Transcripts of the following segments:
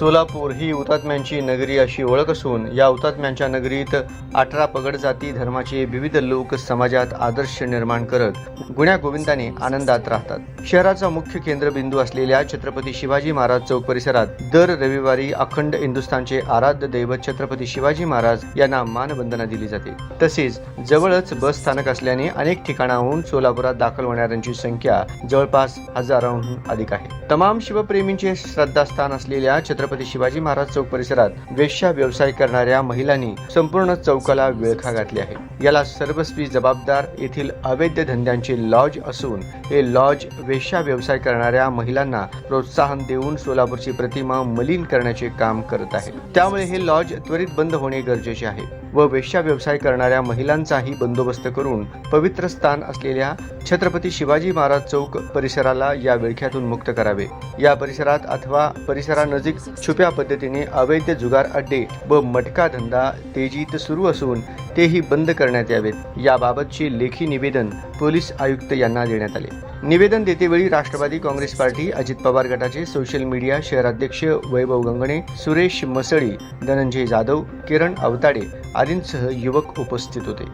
सोलापूर ही हुतात्म्यांची नगरी अशी ओळख असून या हुतात्म्यांच्या नगरीत अठरा पगड जाती धर्माचे विविध लोक समाजात आदर्श निर्माण करत गुण्या गोविंदाने आनंदात राहतात. शहराचा मुख्य केंद्रबिंदू असलेल्या छत्रपती शिवाजी महाराज चौक परिसरात दर रविवारी अखंड हिंदुस्थानचे आराध्य दैवत छत्रपती शिवाजी महाराज यांना मानवंदना दिली जाते. तसेच जवळच बस स्थानक असल्याने अनेक ठिकाणाहून सोलापुरात दाखल होणाऱ्यांची संख्या जवळपास हजाराहून अधिक आहे. तमाम शिवप्रेमींचे श्रद्धास्थान असलेल्या छत्रपती शिवाजी महाराज चौक परिसरात वेश्या व्यवसाय करणाऱ्या महिलांनी संपूर्ण चौकाला विळखा घातली आहे. याला सर्वस्वी जबाबदार येथील अवैध धंद्यांचे लॉज असून हे लॉज वेश्या व्यवसाय करणाऱ्या महिलांना प्रोत्साहन देऊन सोलापूरची प्रतिमा मलिन करण्याचे काम करत आहे. त्यामुळे हे लॉज त्वरित बंद होणे गरजेचे आहे व वेश्या व्यवसाय करणाऱ्या महिलांचाही बंदोबस्त करून पवित्र स्थान असलेल्या छत्रपती शिवाजी महाराज चौक परिसराला या विळख्यातून मुक्त करावे. या परिसरात अथवा परिसरानजीक छुप्या पद्धतीने अवैध जुगार अड्डे व मटका धंदा तेजीत सुरू असून तेही बंद करण्यात यावेत. याबाबतचे लेखी निवेदन पोलीस आयुक्त यांना देण्यात आले. निवेदन देतेवेळी राष्ट्रवादी काँग्रेस पार्टी अजित पवार गटाचे सोशल मीडिया शहराध्यक्ष वैभव गंगणे सुरेश मसळी धनंजय जाधव किरण अवताडे आदींसह युवक उपस्थित होते.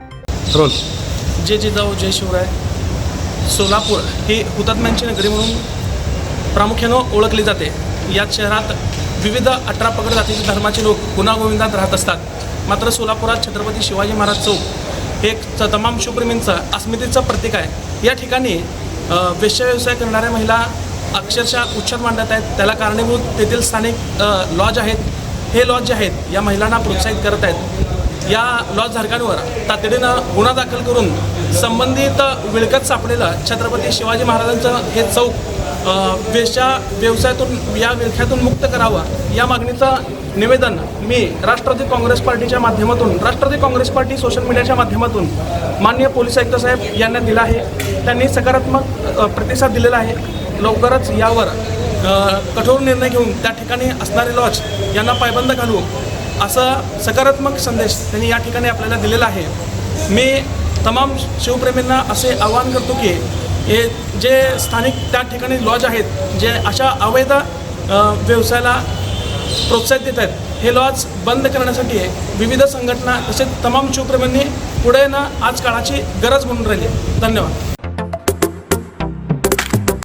रोल. जय जिजाऊ जय शिवराय सोलापूर ही हुतात्म्यांची नगरी म्हणून प्रामुख्यानं ओळखली जाते. याच शहरात विविध अठरा पगड जातीचे धर्माचे लोक गुणागोविंदात राहत असतात. मात्र सोलापुरात छत्रपती शिवाजी महाराज चौक हे एक तमाम शिवप्रेमींचं अस्मितेचं प्रतीक आहे. या ठिकाणी अ, व्यवसाय करणाऱ्या महिला अक्षरशः उच्चार मांडत आहेत. त्याला कारणीभूत तेथील स्थानिक लॉज आहेत. हे लॉज जे आहेत या महिलांना प्रोत्साहित करत आहेत. या लॉज धारकांवर तातडीनं गुन्हा दाखल करून संबंधित विळकत सापडेलं छत्रपती शिवाजी महाराजांचं हे चौक वेशा व्यवसायातून या विळख्यातून मुक्त करावं या मागणीचं निवेदन मी राष्ट्रवादी काँग्रेस पार्टीच्या माध्यमातून राष्ट्रवादी काँग्रेस पार्टी सोशल मीडियाच्या माध्यमातून माननीय पोलीस आयुक्त साहेब यांना दिला आहे. त्यांनी सकारात्मक प्रतिसाद दिलेला आहे. लवकरच यावर कठोर निर्णय घेऊन त्या ठिकाणी असणारे लॉज यांना पायबंद घालू असा सकारात्मक संदेश त्यांनी या ठिकाणी आपल्याला दिलेला आहे. मी तमाम शिवप्रेमींना असे आवाहन करतो की हे जे स्थानिक त्या ठिकाणी लॉज आहेत जे अशा अवैध व्यवसायाला प्रोत्साहित देत आहेत हे लॉज बंद करण्यासाठी विविध संघटना तसेच तमाम शिवप्रेमींनी पुढे ना आज काळाची गरज म्हणून राहिली. धन्यवाद.